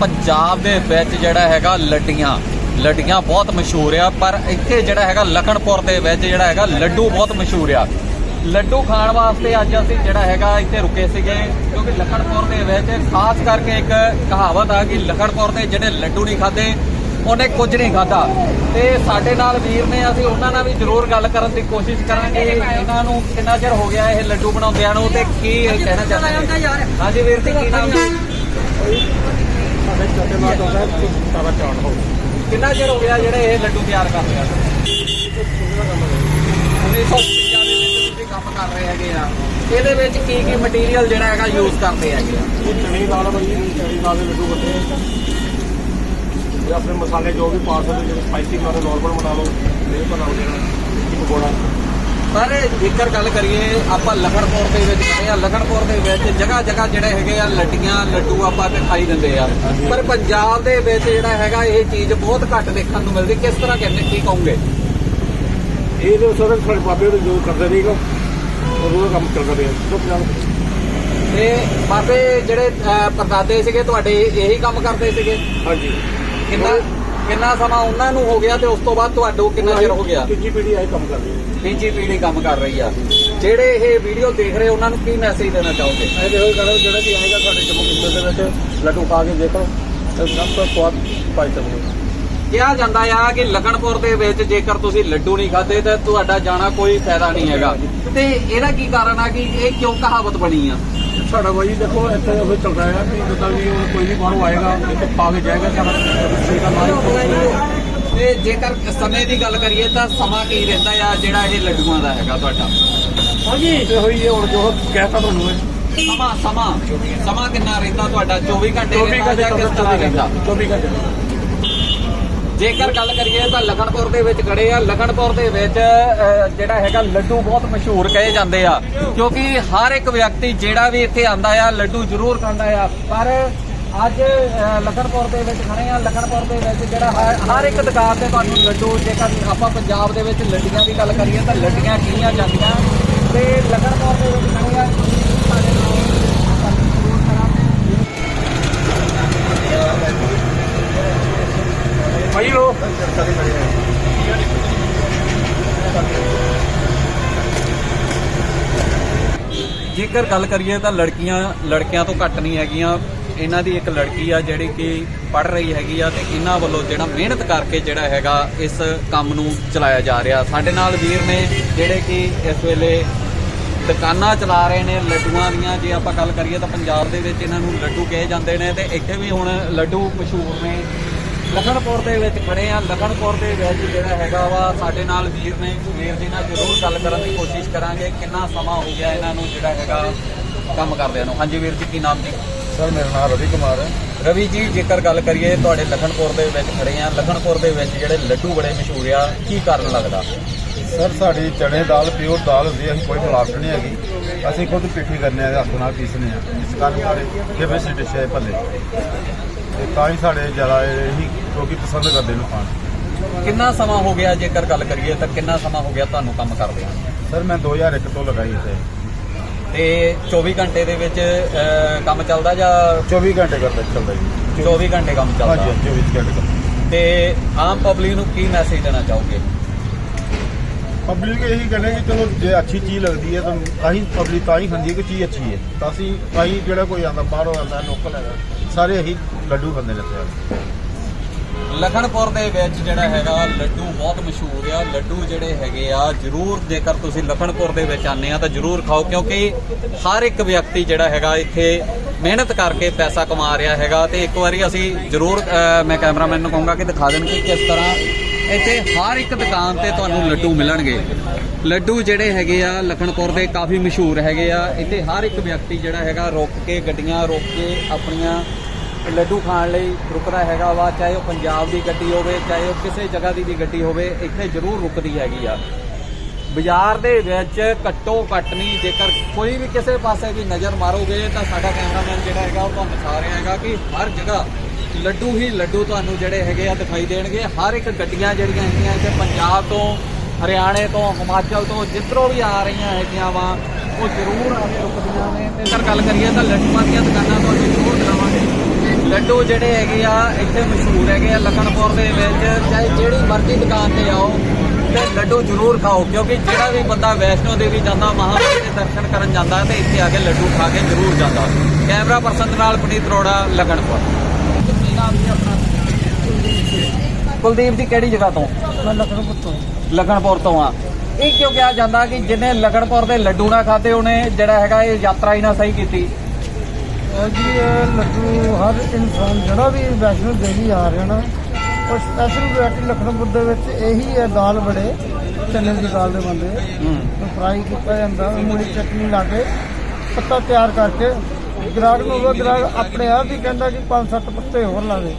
ਪੰਜਾਬ ਦੇ ਵਿੱਚ ਜਿਹੜਾ ਹੈਗਾ ਲੱਡੀਆਂ। ਲੱਡੀਆਂ ਬਹੁਤ ਮਸ਼ਹੂਰ ਆ, ਪਰ ਇੱਥੇ ਜਿਹੜਾ ਹੈਗਾ ਲਖਣਪੁਰ ਦੇ ਵਿੱਚ ਜਿਹੜਾ ਹੈਗਾ ਲੱਡੂ ਬਹੁਤ ਮਸ਼ਹੂਰ ਆ। ਲੱਡੂ ਖਾਣ ਵਾਸਤੇ ਅੱਜ ਅਸੀਂ ਜਿਹੜਾ ਹੈਗਾ ਇੱਥੇ ਰੁਕੇ ਸੀਗੇ, ਕਿਉਂਕਿ ਲਖਣਪੁਰ ਦੇ ਵਿੱਚ ਖਾਸ ਕਰਕੇ ਇੱਕ ਕਹਾਵਤ ਆ ਕਿ ਲਖਣਪੁਰ ਦੇ ਜਿਹੜੇ ਲੱਡੂ ਨਹੀਂ ਖਾਦੇ, ਉਹਨੇ ਕੁਝ ਨਹੀਂ ਖਾਦਾ। ਤੇ ਸਾਡੇ ਨਾਲ ਵੀਰ ਨੇ, ਅਸੀਂ ਉਹਨਾਂ ਨਾਲ ਵੀ ਜ਼ਰੂਰ ਗੱਲ ਕਰਨ ਦੀ ਕੋਸ਼ਿਸ਼ ਕਰਾਂਗੇ। ਇਹਨਾਂ ਨੂੰ ਕਿੰਨਾ ਚਿਰ ਹੋ ਗਿਆ ਇਹ ਲੱਡੂ ਬਣਾਉਂਦਿਆਂ ਨੂੰ ਤੇ ਕੀ ਕਹਿਣਾ ਚਾਹੁੰਦੇ ਹਾਂਜੀ ਵੀਰ ਜੀ, ਕੀ ਨਾਮ? ਸਾਰਾ ਚਾਣ ਹੋ ਕਿੰਨਾ ਚਿਰ ਹੋ ਗਿਆ ਜਿਹੜੇ ਇਹ ਲੱਡੂ ਤਿਆਰ ਕਰ ਰਹੇ ਆ? 1950 ਦੇ ਵਿੱਚ ਤੁਸੀਂ ਕੰਮ ਕਰ ਰਹੇ ਹੈਗੇ ਆ। ਇਹਦੇ ਵਿੱਚ ਕੀ ਕੀ ਮਟੀਰੀਅਲ ਜਿਹੜਾ ਹੈਗਾ ਯੂਜ਼ ਕਰਦੇ ਹੈਗੇ ਆ? ਇਹ ਚਣੀ ਦਾਲ ਬਣੀ ਚਣੀ ਦਾਲ ਦੇ ਲੱਡੂ ਬੰਦੇ ਇਹ ਆਪਣੇ ਮਸਾਲੇ ਜੋ ਵੀ ਪਾ ਸਕਦੇ ਜਿਹੜੇ ਸਪਾਈਸੀ ਬਣਾ ਲਓ ਨਾਰਮਲ ਬਣਾ ਲਓ ਨਹੀਂ ਬਣਾਓ ਜਿਹੜਾ ਇੱਕ ਪਕੌੜਾ। ਪਰ ਜੇਕਰ ਗੱਲ ਕਰੀਏ ਆਪਾਂ ਲਖਣਪੁਰ ਦੇ ਵਿੱਚ ਗਏ ਆ ਲਖਣਪੁਰ ਦੇ ਵਿੱਚ ਜਗ੍ਹਾ ਜਗ੍ਹਾ ਜਿਹੜੇ ਹੈਗੇ ਆ ਲੱਡੀਆਂ ਲੱਡੂ ਆਪਾਂ ਤੇ ਖਾਈ ਦਿੰਦੇ ਆ। ਪਰ ਪੰਜਾਬ ਦੇ ਵਿੱਚ ਜਿਹੜਾ ਹੈਗਾ ਇਹ ਚੀਜ਼ ਬਹੁਤ ਘੱਟ ਦੇਖਣ ਨੂੰ ਮਿਲਦੀ। ਕਿਸ ਤਰ੍ਹਾਂ ਕਹਿੰਦੇ ਕੀ ਕਹੋਗੇ? ਇਹ ਜੋ ਸਾਰੇ ਸਾਡੇ ਬਾਬੇ ਦੇ ਜੋ ਕਰਦੇ ਨਹੀਂਗਾ ਉਹ ਉਹ ਕੰਮ ਕਰਦੇ ਆ ਜੋ ਪੰਜਾਬ ਤੇ ਬਾਬੇ ਜਿਹੜੇ ਪਰਦਾਦੇ ਸੀਗੇ ਤੁਹਾਡੇ ਇਹੀ ਕੰਮ ਕਰਦੇ ਸੀਗੇ? ਹਾਂਜੀ। ਕਿੰਨਾ ਕਿੰਨਾ ਸਮਾਂ ਉਹਨਾਂ ਨੂੰ ਹੋ ਗਿਆ ਤੇ ਉਸ ਤੋਂ ਬਾਅਦ ਤੁਹਾਨੂੰ ਕਿੰਨਾ ਚਿਰ ਹੋ ਗਿਆ? ਤੀਜੀ ਪੀੜ੍ਹੀ ਆਈ ਕੰਮ ਕਰਦੀ ਤੀਜੀ ਪੀੜ੍ਹੀ ਕੰਮ ਕਰ ਰਹੀ ਆ। ਜਿਹੜੇ ਇਹ ਵੀਡੀਓ ਦੇਖ ਰਹੇ ਉਹਨਾਂ ਨੂੰ ਕੀ ਮੈਸੇਜ ਦੇਣਾ ਚਾਹੋਗੇ? ਇਹ ਦੇਖੋ ਕਹਿੰਦਾ ਜਿਹੜਾ ਵੀ ਆਏਗਾ ਸਾਡੇ ਜੰਮੂ ਕਸ਼ਮੀਰ ਦੇ ਵਿੱਚ ਲੱਡੂ ਖਾ ਕੇ ਦੇਖੋ। ਤੇ ਸਭ ਤੋਂ ਸਵਾਦ ਪਾਈ ਸਕਦੇ ਕਿਹਾ ਜਾਂਦਾ ਆ ਕਿ ਲਖਣਪੁਰ ਦੇ ਵਿੱਚ ਜੇਕਰ ਤੁਸੀਂ ਲੱਡੂ ਨਹੀਂ ਖਾਦੇ ਤਾਂ ਤੁਹਾਡਾ ਜਾਣਾ ਕੋਈ ਫਾਇਦਾ ਨਹੀਂ ਹੈਗਾ। ਤੇ ਇਹਦਾ ਕੀ ਕਾਰਨ ਆ ਕਿ ਇਹ ਕਿਉਂ ਕਹਾਵਤ ਬਣੀ ਆ? ਸਾਡਾ ਬਾਈ ਦੇਖੋ ਇੱਥੇ ਉਹ ਚੱਲ ਰਿਹਾ ਹੈ ਕਿ ਜਿੱਦਾਂ ਵੀ ਕੋਈ ਵੀ ਬਾਹਰੋਂ ਆਏਗਾ ਇੱਥੇ ਪਾ ਕੇ ਜਾਏਗਾ ਸਾਡਾ ਤੇ ਜੇਕਰ ਸਮੇਂ ਦੀ ਗੱਲ ਕਰੀਏ ਤਾਂ ਸਮਾਂ ਕੀ ਰਹਿੰਦਾ ਆ ਜਿਹੜਾ ਇਹ ਲੱਡੂਆਂ ਦਾ ਹੈਗਾ ਤੁਹਾਡਾ? ਹਾਂਜੀ। ਤੇ ਹੋਈ ਇਹ ਹੁਣ ਜੋ ਕਹਿਤਾ ਤੁਹਾਨੂੰ ਇਹ ਸਮਾਂ ਸਮਾਂ। ਸਮਾਂ ਕਿੰਨਾ ਰਹਿੰਦਾ ਤੁਹਾਡਾ? 24 ਘੰਟੇ 24 ਰਹਿੰਦਾ ਘੰਟੇ ਜਾਂ ਕਿਸ ਤਰ੍ਹਾਂ ਰਹਿੰਦਾ? 24 ਘੰਟੇ। ਜੇਕਰ ਗੱਲ ਕਰੀਏ ਤਾਂ ਲਖਣਪੁਰ ਦੇ ਵਿੱਚ ਖੜੇ ਆ। ਲਖਣਪੁਰ ਦੇ ਵਿੱਚ ਜਿਹੜਾ ਹੈਗਾ ਲੱਡੂ ਬਹੁਤ ਮਸ਼ਹੂਰ ਕਹੇ ਜਾਂਦੇ ਆ। ਕਿਉਂਕਿ ਹਰ ਇੱਕ ਵਿਅਕਤੀ ਜਿਹੜਾ ਵੀ ਇੱਥੇ ਆਂਦਾ ਆ ਲੱਡੂ ਜ਼ਰੂਰ ਖਾਂਦਾ ਆ। ਪਰ ਅੱਜ ਲਖਨਪੁਰ ਦੇ ਵਿੱਚ ਖੜੇ ਆ ਲਖਨਪੁਰ ਦੇ ਵਿੱਚ ਜਿਹੜਾ ਹਰ- ਹਰ ਇੱਕ ਦੁਕਾਨ ਤੇ ਤੁਹਾਨੂੰ ਲੱਡੂ, ਜੇਕਰ ਆਪਾਂ ਪੰਜਾਬ ਦੇ ਵਿੱਚ ਲੱਡੀਆਂ ਦੀ ਗੱਲ ਕਰੀਏ ਤਾਂ ਲੱਡੀਆਂ ਕੀਆਂ ਜਾਂਦੀਆਂ। ਤੇ ਲਖਨਪੁਰ ਦੇ ਵਿੱਚ ਖੜੇ ਆ ਭਾਈ ਲੋ। ਜੇਕਰ ਗੱਲ ਕਰੀਏ ਤਾਂ ਲੜਕੀਆਂ ਲੜਕਿਆਂ ਤੋਂ ਘੱਟ ਨਹੀਂ ਹੈਗੀਆਂ। ਇਹਨਾਂ ਦੀ ਇੱਕ ਲੜਕੀ ਆ ਜਿਹੜੀ ਕਿ ਪੜ ਰਹੀ ਹੈਗੀ ਆ ਤੇ ਇਹਨਾਂ ਵੱਲੋਂ ਜਿਹੜਾ ਮਿਹਨਤ ਕਰਕੇ ਜਿਹੜਾ ਹੈਗਾ ਇਸ ਕੰਮ ਨੂੰ ਚਲਾਇਆ ਜਾ ਰਿਹਾ। ਸਾਡੇ ਨਾਲ ਵੀਰ ਨੇ ਜਿਹੜੇ ਕਿ ਇਸ ਵੇਲੇ ਦੁਕਾਨਾਂ ਚਲਾ ਰਹੇ ਨੇ, ਲੱਡੂਆਂ ਦੀਆਂ, ਜੇ ਆਪਾਂ ਗੱਲ ਕਰੀਏ ਤਾਂ ਪੰਜਾਬ ਦੇ ਵਿੱਚ ਇਹਨਾਂ ਨੂੰ ਲੱਡੂ ਕਹੇ ਜਾਂਦੇ ਨੇ ਤੇ ਇੱਥੇ ਵੀ ਹੁਣ ਲੱਡੂ ਮਸ਼ਹੂਰ ਨੇ। ਲਖਨਪੁਰ ਦੇ ਵਿੱਚ ਖੜੇ ਆ। ਲਖਨਪੁਰ ਦੇ ਵਿੱਚ ਜਿਹੜਾ ਹੈਗਾ ਵਾ, ਸਾਡੇ ਨਾਲ ਵੀਰ ਨੇ ਵੀਰ ਜੀ ਨਾਲ ਜ਼ਰੂਰ ਗੱਲ ਕਰਨ ਦੀ ਕੋਸ਼ਿਸ਼ ਕਰਾਂਗੇ ਕਿੰਨਾ ਸਮਾਂ ਹੋ ਗਿਆ ਇਹਨਾਂ ਨੂੰ ਜਿਹੜਾ ਹੈਗਾ ਕੰਮ ਕਰਦਿਆਂ ਨੂੰ। ਹਾਂਜੀ ਵੀਰ ਜੀ, ਕੀ ਨਾਮ ਜੀ? ਸਰ ਮੇਰਾ ਨਾਮ ਰਵੀ ਕੁਮਾਰ ਹੈ। ਰਵੀ ਜੀ ਜੇਕਰ ਗੱਲ ਕਰੀਏ ਤੁਹਾਡੇ ਲਖਣਪੁਰ ਦੇ ਵਿੱਚ ਖੜੇ ਆ। ਲਖਣਪੁਰ ਦੇ ਵਿੱਚ ਜਿਹੜੇ ਲੱਡੂ ਬੜੇ ਮਸ਼ਹੂਰ ਆ ਕੀ ਕਾਰਨ ਲੱਗਦਾ? ਸਰ ਸਾਡੀ ਚਣੇ ਦਾਲ ਪਿਓਰ ਦਾਲ ਹੁੰਦੀ ਹੈ ਅਸੀਂ ਕੋਈ ਮਿਲਾਵਟ ਨਹੀਂ ਹੈਗੀ। ਅਸੀਂ ਖੁਦ ਪਿੱਠੀ ਕਰਨੇ ਆ ਹੱਥ ਨਾਲ ਪੀਸਨੇ ਆ। ਇਸ ਕਾਰਨ ਸਾਡੇ ਫੇਮਸ ਡਿਸ਼ ਹੈ ਭੱਲੇ। ਤੇ ਤਾਂ ਹੀ ਸਾਡੇ ਜ਼ਿਆਦਾ ਇਹੀ ਲੋਕੀ ਪਸੰਦ ਕਰਦੇ ਨੂੰ ਖਾਣ। ਕਿੰਨਾ ਸਮਾਂ ਹੋ ਗਿਆ ਜੇਕਰ ਗੱਲ ਕਰੀਏ ਤਾਂ ਕਿੰਨਾ ਸਮਾਂ ਹੋ ਗਿਆ ਤੁਹਾਨੂੰ ਕੰਮ ਕਰਦੇ ਆ? ਸਰ ਮੈਂ 2001 ਤੋਂ ਲਗਾਈ ਇੱਥੇ। ਤੇ 24 ਘੰਟੇ ਦੇ ਵਿੱਚ ਅਹ, ਕੰਮ ਚੱਲਦਾ ਜਾਂ 24 ਘੰਟੇ ਕਰਦਾ ਚੱਲਦਾ ਜੀ। 24 ਘੰਟੇ ਕੰਮ ਚੱਲਦਾ? ਹਾਂਜੀ 24 ਘੰਟੇ ਕਰਦਾ ਤੇ ਆਮ ਪਬਲਿਕ ਨੂੰ ਕੀ ਮੈਸੇਜ ਦੇਣਾ ਚਾਹੋਗੇ? ਪਬਲਿਕ ਇਹੀ ਕਹਿੰਦੇ ਕਿ ਚਲੋ ਜੇ ਅੱਛੀ ਚੀਜ਼ ਲੱਗਦੀ ਹੈ ਤਾਂ ਤਾਂ ਹੀ ਪਬਲਿਕ ਤਾਂ ਹੀ ਖਾਂਦੀ ਹੈ ਕਿ ਚੀਜ਼ ਅੱਛੀ ਹੈ। ਤਾਂ ਅਸੀਂ ਤਾਂ ਹੀ ਜਿਹੜਾ ਕੋਈ ਆਉਂਦਾ ਬਾਹਰੋਂ ਆਉਂਦਾ ਲੋਕਲ ਹੈਗਾ ਸਾਰੇ ਇਹੀ ਲੱਡੂ ਖਾਂਦੇ ਨੇ ਇੱਥੇ ਲਖਨਪੁਰ ਦੇ ਵਿੱਚ ਜਿਹੜਾ ਹੈਗਾ ਲੱਡੂ ਬਹੁਤ ਮਸ਼ਹੂਰ ਆ। ਲੱਡੂ ਜਿਹੜੇ ਹੈਗੇ ਆ, ਜਰੂਰ ਜੇਕਰ ਤੁਸੀਂ ਲਖਨਪੁਰ ਦੇ ਵਿੱਚ ਆਨੇ ਆ ਤਾਂ ਜਰੂਰ ਖਾਓ, ਕਿਉਂਕਿ ਹਰ ਇੱਕ ਵਿਅਕਤੀ ਜਿਹੜਾ ਹੈਗਾ ਇੱਥੇ ਮਿਹਨਤ ਕਰਕੇ ਪੈਸਾ ਕਮਾ ਰਿਹਾ ਹੈਗਾ ਤੇ ਇੱਕ ਵਾਰੀ ਅਸੀਂ ਜਰੂਰ ਮੈਂ ਕੈਮਰਾਮੈਨ ਨੂੰ ਕਹੂੰਗਾ ਕਿ ਦਿਖਾ ਦੇਣ ਕਿ ਕਿਸ ਤਰ੍ਹਾਂ ਇੱਥੇ ਹਰ ਇੱਕ ਦੁਕਾਨ ਤੇ ਤੁਹਾਨੂੰ ਲੱਡੂ ਮਿਲਣਗੇ। ਲੱਡੂ ਜਿਹੜੇ ਹੈਗੇ ਆ, ਲਖਨਪੁਰ ਦੇ ਕਾਫੀ ਮਸ਼ਹੂਰ ਹੈਗੇ ਆ। ਇੱਥੇ ਹਰ ਇੱਕ ਵਿਅਕਤੀ ਜਿਹੜਾ ਹੈਗਾ ਰੁਕ ਕੇ ਗੱਡੀਆਂ ਰੋਕ ਕੇ ਆਪਣੀਆਂ ਲੱਡੂ ਖਾਣ ਲਈ ਰੁਕਦਾ ਹੈਗਾ ਵਾ, ਚਾਹੇ ਉਹ ਪੰਜਾਬ ਦੀ ਗੱਡੀ ਹੋਵੇ, ਚਾਹੇ ਉਹ ਕਿਸੇ ਜਗ੍ਹਾ ਦੀ ਵੀ ਗੱਡੀ ਹੋਵੇ, ਇੱਥੇ ਜ਼ਰੂਰ ਰੁਕਦੀ ਹੈਗੀ ਆ। ਬਾਜ਼ਾਰ ਦੇ ਵਿੱਚ ਘੱਟੋ ਘੱਟ ਨਹੀਂ, ਜੇਕਰ ਕੋਈ ਵੀ ਕਿਸੇ ਪਾਸੇ ਵੀ ਨਜ਼ਰ ਮਾਰੋਗੇ, ਤਾਂ ਸਾਡਾ ਕੈਮਰਾਮੈਨ ਜਿਹੜਾ ਹੈਗਾ, ਉਹ ਤੁਹਾਨੂੰ ਦਿਖਾ ਰਿਹਾ ਹੈਗਾ ਕਿ ਹਰ ਜਗ੍ਹਾ ਲੱਡੂ ਹੀ ਲੱਡੂ ਤੁਹਾਨੂੰ ਜਿਹੜੇ ਹੈਗੇ ਆ ਦਿਖਾਈ ਦੇਣਗੇ। ਹਰ ਇੱਕ ਗੱਡੀਆਂ ਜਿਹੜੀਆਂ ਹੈਗੀਆਂ ਇੱਥੇ ਪੰਜਾਬ ਤੋਂ, ਹਰਿਆਣੇ ਤੋਂ, ਹਿਮਾਚਲ ਤੋਂ, ਜਿੱਧਰੋਂ ਵੀ ਆ ਰਹੀਆਂ ਹੈਗੀਆਂ ਵਾ, ਉਹ ਜ਼ਰੂਰ ਆ ਕੇ ਰੁਕਦੀਆਂ ਨੇ। ਤੇ ਸਰ ਗੱਲ ਕਰੀਏ ਤਾਂ ਲੱਡੂਆਂ ਦੀਆਂ ਦੁਕਾਨਾਂ ਤੋਂ ਜ਼ਰੂਰ ਲੱਡੂ ਜਿਹੜੇ ਹੈਗੇ ਆ ਇੱਥੇ ਮਸ਼ਹੂਰ ਹੈਗੇ ਆ ਲਖਨਪੁਰ ਦੇ ਵਿੱਚ। ਚਾਹੇ ਜਿਹੜੀ ਮਰਜ਼ੀ ਦੁਕਾਨ ਤੇ ਆਓ ਤੇ ਲੱਡੂ ਜ਼ਰੂਰ ਖਾਓ ਕਿਉਂਕਿ ਜਿਹੜਾ ਵੀ ਬੰਦਾ ਵੈਸ਼ਨੋ ਦੇਵੀ ਜਾਂਦਾ ਮਹਾਮਾਈ ਦੇ ਦਰਸ਼ਨ ਕਰਨ ਜਾਂਦਾ ਤੇ ਇੱਥੇ ਆ ਕੇ ਲੱਡੂ ਖਾ ਕੇ ਜ਼ਰੂਰ ਜਾਂਦਾ। ਕੈਮਰਾ ਪਰਸਨ ਨਾਲ ਪਨੀਤ ਰੋੜਾ ਲਖਨਪੁਰ। ਕੁਲਦੀਪ ਜੀ ਕਿਹੜੀ ਜਗ੍ਹਾ ਤੋਂ? ਮੈਂ ਲਖਨਊ ਤੋਂ। ਲਖਨਪੁਰ ਤੋਂ ਆ। ਇਹ ਕਿਉਂ ਕਿਹਾ ਜਾਂਦਾ ਕਿ ਜਿਹਨੇ ਲਖਨਪੁਰ ਦੇ ਲੱਡੂ ਨਾ ਖਾਦੇ ਉਹਨੇ ਜਿਹੜਾ ਹੈਗਾ ਇਹ ਯਾਤਰਾ ਹੀ ਨਾ ਸਹੀ ਕੀਤੀ। ਜੀ ਇਹ ਲੱਡੂ ਹਰ ਇਨਸਾਨ ਜਿਹੜਾ ਵੀ ਵੈਸ਼ਨੋ ਦੇਵੀ ਆ ਰਿਹਾ ਨਾ ਉਹ ਸਪੈਸ਼ਲ ਵੈਰਾਈਟੀ ਲਖਨਊ ਦੇ ਵਿੱਚ ਇਹੀ ਹੈ ਦਾਲ ਬੜੇ ਚਨੇ ਦੀ ਦਾਲ ਦੇ ਬੰਦੇ ਹੂੰ। ਨੂੰ ਫਰਾਈ ਕੀਤਾ ਜਾਂਦਾ ਮੂਲੀ ਚਟਨੀ ਲਾ ਕੇ ਪੱਤਾ ਤਿਆਰ ਕਰਕੇ ਗ੍ਰਾਹਕ ਨੂੰ ਉਹ ਗ੍ਰਾਹਕ ਆਪਣੇ ਆਪ ਹੀ ਕਹਿੰਦਾ ਕਿ ਪੰਜ ਸੱਤ ਪੱਤੇ ਹੋਰ ਲਾ ਦੇ।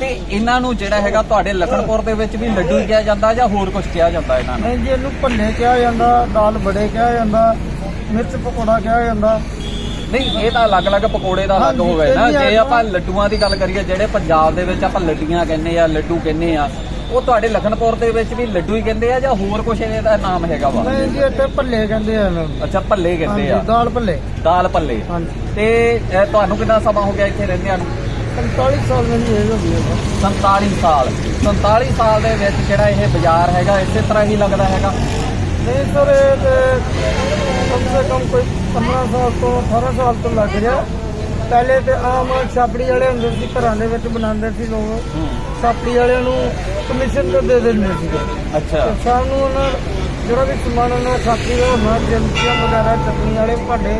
ਤੇ ਇਹਨਾਂ ਨੂੰ ਜਿਹੜਾ ਹੈਗਾ ਤੁਹਾਡੇ ਲਖਨਪੁਰ ਦੇ ਵਿੱਚ ਵੀ ਲੱਡੂ ਕਿਹਾ ਜਾਂਦਾ ਜਾਂ ਹੋਰ ਕੁਝ ਕਿਹਾ ਜਾਂਦਾ ਇਹਨਾਂ ਨੂੰ? ਨਹੀਂ ਜੀ ਇਹਨੂੰ ਭੱਲੇ ਕਿਹਾ ਜਾਂਦਾ ਦਾਲ ਬੜੇ ਕਿਹਾ ਜਾਂਦਾ ਮਿਰਚ ਪਕੌੜਾ ਕਿਹਾ ਜਾਂਦਾ। ਨਹੀਂ ਇਹ ਤਾਂ ਅਲੱਗ-ਅਲੱਗ ਪਕੌੜੇ ਦਾ ਅਲੱਗ ਹਾਂਜੀ, ਹੋਵੇ ਨਾ। ਇਹ ਜੇ ਆਪਾਂ ਲੱਡੂਆਂ ਦੀ ਗੱਲ ਕਰੀਏ ਜਿਹੜੇ ਪੰਜਾਬ ਦੇ ਵਿੱਚ ਆਪਾਂ ਲੱਡੀਆਂ ਕਹਿੰਦੇ ਆ ਲੱਡੂ ਕਹਿੰਦੇ ਆ ਉਹ ਤੁਹਾਡੇ ਲਖਨਪੁਰ ਦੇ ਵਿੱਚ ਵੀ ਲੱਡੂ ਹੀ ਕਹਿੰਦੇ ਆ ਜਾਂ ਹੋਰ ਕੁਝ ਇਹਦਾ ਨਾਮ ਹੈਗਾ ਵਾ? ਨਹੀਂ ਜੀ ਇੱਥੇ ਭੱਲੇ ਕਹਿੰਦੇ ਆ ਅੱਛਾ ਭੱਲੇ ਕਹਿੰਦੇ ਆ। ਦਾਲ ਭੱਲੇ। ਦਾਲ ਭੱਲੇ। ਤੇ ਤੁਹਾਨੂੰ ਕਿੰਨਾ ਸਮਾਂ ਹੋ ਗਿਆ ਇੱਥੇ ਰਹਿੰਦਿਆਂ ਨੂੰ? 45 ਸਾਲ ਮੇਰੀ ਏਜ ਹੋ ਹੈ ਸਰ 47 ਸਾਲ। 47 ਸਾਲ ਦੇ ਵਿੱਚ ਜਿਹੜਾ ਇਹ ਬਾਜ਼ਾਰ ਹੈਗਾ ਇਸੇ ਤਰ੍ਹਾਂ ਹੀ ਲੱਗਦਾ ਹੈਗਾ? ਨਹੀਂ ਸਰ ਇਹ ਤੇ ਕਮ ਸੇ ਕਮ ਕੋਈ 15 ਸਾਲ ਤੋਂ 18 ਸਾਲ ਤੋਂ ਲੱਗ ਰਿਹਾ। ਪਹਿਲੇ ਤੇ ਆਮ ਛਾਪੜੀ ਵਾਲੇ ਹੁੰਦੇ ਸੀ ਘਰਾਂ ਦੇ ਵਿੱਚ ਬਣਾਉਂਦੇ ਸੀ ਲੋਕ। ਛਾਪੜੀ ਵਾਲਿਆਂ ਨੂੰ ਕਮਿਸ਼ਨ ਤੇ ਦੇ ਦਿੰਦੇ ਸੀ। ਅੱਛਾ। ਤੇ ਸ਼ਾਮ ਨੂੰ ਉਹਨਾਂ ਜਿਹੜਾ ਵੀ ਸਮਾਨ ਉਹਨਾਂ ਛਾਪੜੀ ਦਾ ਹੋਣਾ ਜੰਮੀਆਂ ਵਗੈਰਾ ਚਟਨੀ ਵਾਲੇ ਭਾਂਡੇ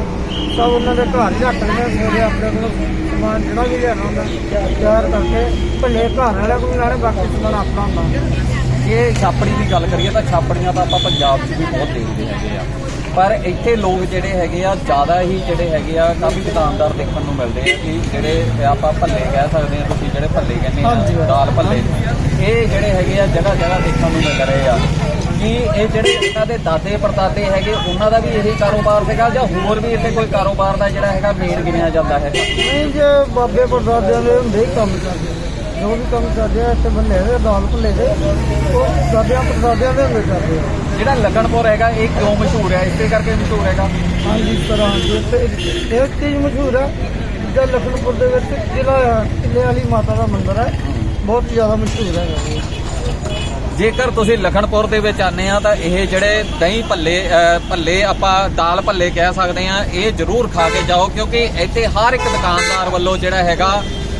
ਸਭ ਉਹਨਾਂ ਦੇ ਘਰ ਹੀ ਰੱਖ ਲੈਂਦੇ ਸਵੇਰੇ ਆਪਣੇ ਕੋਲ ਸਮਾਨ ਜਿਹੜਾ ਵੀ ਲਿਆਉਣਾ ਹੁੰਦਾ ਤਿਆਰ ਕਰਕੇ ਭੱਲੇ ਘਰ ਵਾਲਿਆਂ ਕੋਲ ਨਾਲੇ ਬਾਕੀ ਸਮਾਨ ਆਪਣਾ ਹੁੰਦਾ। ਜੇ ਛਾਪੜੀ ਦੀ ਗੱਲ ਕਰੀਏ ਤਾਂ ਛਾਪੜੀਆਂ ਤਾਂ ਆਪਾਂ ਪੰਜਾਬ 'ਚ ਵੀ ਬਹੁਤ ਦੇਖਦੇ ਹੈਗੇ ਆ। ਪਰ ਇੱਥੇ ਲੋਕ ਜਿਹੜੇ ਹੈਗੇ ਆ ਜ਼ਿਆਦਾ ਹੀ ਜਿਹੜੇ ਹੈਗੇ ਆ ਕਾਫੀ ਦੁਕਾਨਦਾਰ ਦੇਖਣ ਨੂੰ ਮਿਲਦੇ ਆ ਕਿ ਜਿਹੜੇ ਆਪਾਂ ਭੱਲੇ ਕਹਿ ਸਕਦੇ ਆ ਤੁਸੀਂ ਜਿਹੜੇ ਭੱਲੇ ਕਹਿੰਦੇ। ਆ ਦਾਲ ਭੱਲੇ। ਇਹ ਜਿਹੜੇ ਹੈਗੇ ਆ ਜਗ੍ਹਾ ਜਗ੍ਹਾ ਦੇਖਣ ਨੂੰ ਮਿਲ ਰਹੇ ਆ ਕਿ ਇਹ ਜਿਹੜੇ ਇਹਨਾਂ ਦੇ ਦਾਦੇ ਪੜਦਾਦੇ ਹੈਗੇ ਉਹਨਾਂ ਦਾ ਵੀ ਇਹੀ ਕਾਰੋਬਾਰ ਸੀਗਾ ਜਾਂ ਹੋਰ ਵੀ ਇੱਥੇ ਕੋਈ ਕਾਰੋਬਾਰ ਦਾ ਜਿਹੜਾ ਹੈਗਾ ਮੇਨ ਗਿਣਿਆ ਜਾਂਦਾ ਹੈਗਾ ਨਹੀਂ ਜੇ ਬਾਬੇ ਪਰਦਾਦਿਆਂ ਦੇ ਹੁੰਦੇ ਹੀ ਕੰਮ ਕਰਦੇ ਜੋ ਵੀ ਕੰਮ ਕਰਦੇ ਆ ਇੱਥੇ ਬੰਦੇ ਦੇ ਦਾਲ ਭੱਲੇ ਦੇ ਉਹ ਦਾਦਿਆਂ ਪਰਦਾਦਿਆਂ ਦੇ ਹੁੰਦੇ ਕਰਦੇ ਆ। ਜਿਹੜਾ ਲਖਨਪੁਰ ਹੈਗਾ ਇਹ ਕਿਉਂ ਮਸ਼ਹੂਰ ਹੈ? ਇਸੇ ਕਰਕੇ ਮਸ਼ਹੂਰ ਹੈਗਾ। ਹਾਂਜੀ ਇਸ ਤਰ੍ਹਾਂ ਦੀ ਇੱਥੇ ਇੱਕ ਚੀਜ਼ ਮਸ਼ਹੂਰ ਹੈ ਜਿਹੜਾ ਲਖਨਪੁਰ ਦੇ ਵਿੱਚ ਹੈ ਕਿਲੇ ਵਾਲੀ ਮਾਤਾ ਦਾ ਮੰਦਿਰ ਹੈ ਬਹੁਤ ਜ਼ਿਆਦਾ ਮਸ਼ਹੂਰ ਹੈ ਜੇਕਰ ਤੁਸੀਂ ਲਖਨਪੁਰ ਦੇ ਵਿੱਚ ਆਨੇ ਆ ਤਾਂ ਇਹ ਜਿਹੜੇ ਦਹੀਂ ਭੱਲੇ ਭੱਲੇ ਆਪਾਂ ਦਾਲ ਭੱਲੇ ਕਹਿ ਸਕਦੇ ਆ ਇਹ ਜ਼ਰੂਰ ਖਾ ਕੇ ਜਾਓ ਕਿਉਂਕਿ ਇੱਥੇ ਹਰ ਇੱਕ ਦੁਕਾਨਦਾਰ ਵੱਲੋਂ ਜਿਹੜਾ ਹੈਗਾ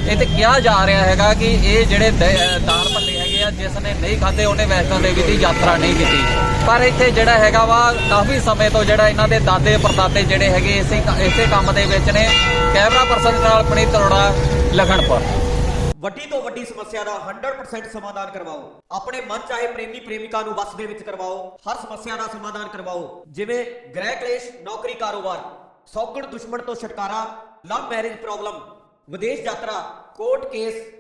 ਇਹ ਤੇ ਕਿਹਾ ਜਾ ਰਿਹਾ ਹੈਗਾ ਕਿ ਇਹ ਜਿਹੜੇ ਦਾਲ ਭੱਲੇ ਹੈਗੇ ਜਿਸ ਨੇ ਨਹੀਂ ਖਾਦੇ ਉਹਨੇ ਵੈਸ਼ਨੋ ਦੇਵੀ ਦੀ ਯਾਤਰਾ ਨਹੀਂ ਕੀਤੀ। ਪਰ ਇੱਥੇ ਜਿਹੜਾ ਹੈਗਾ ਵਾ, ਕਾਫੀ ਸਮੇਂ ਤੋਂ ਜਿਹੜਾ ਇਹਨਾਂ ਦੇ ਦਾਦੇ ਪਰਦਾਦੇ ਜਿਹੜੇ ਹੈਗੇ ਇਸੇ ਇਸੇ ਕੰਮ ਦੇ ਵਿੱਚ ਨੇ। ਕੈਮਰਾ ਪਰਸਨ ਨਾਲ ਪਣੀ ਤਰੋੜਾ ਲਖਨਪੁਰ। ਵੱਡੀ ਤੋਂ ਵੱਡੀ ਸਮੱਸਿਆ ਦਾ 100% ਸਮਾਧਾਨ ਕਰਵਾਓ। ਆਪਣੇ ਮਨ ਚਾਹੇ ਪ੍ਰੇਮੀ ਪ੍ਰੇਮਿਕਾ ਨੂੰ ਵਸ ਦੇ ਵਿੱਚ ਕਰਵਾਓ। ਹਰ ਸਮੱਸਿਆ ਦਾ ਸਮਾਧਾਨ ਕਰਵਾਓ। ਜਿਵੇਂ ਗ੍ਰਹਿ ਕਲੇਸ਼, ਨੌਕਰੀ ਕਾਰੋਬਾਰ, ਸੌਗਣ ਦੁਸ਼ਮਣ ਤੋਂ ਛੁਟਕਾਰਾ, ਲਵ ਮੈਰਿਜ ਪ੍ਰੋਬਲਮ, ਵਿਦੇਸ਼ ਯਾਤਰਾ, ਕੋਰਟ ਕੇਸ